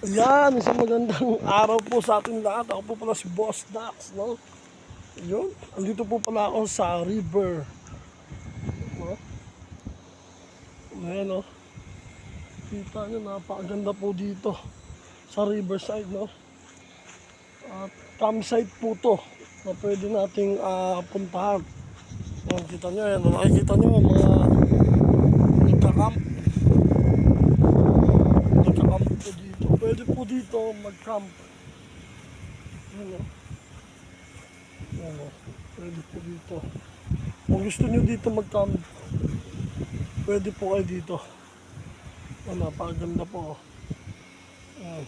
Yan, isang magandang araw po sa ating lahat. Ako po pala si Boss Dax, no? Yun, andito po pala ako sa river. No? Ayan, no? Kita nyo, napakaganda po dito sa riverside, no? At campsite po to na pwede nating ah, puntahan. Ayan, kita nyo, ayan, nakikita nyo, mga nagka-camp. Nagka-camp po dito. Pwede po dito mag-camp. Ayan. Ayan, oh. Pwede po dito. Kung gusto nyo dito mag-camp, pwede po kayo dito. Oh, napakaganda po. oh. Ayan.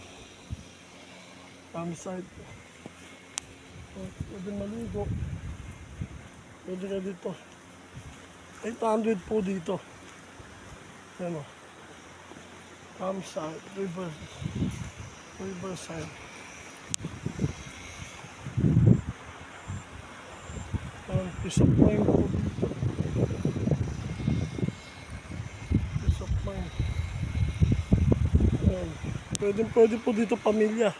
Campsite. Oh, pwede maligo. Pwede ka dito. 800 po dito. Ayan o. Campsite, river, peace of mind po dito. Peace of mind. Ayan. Pwede, pwede po dito pamilya.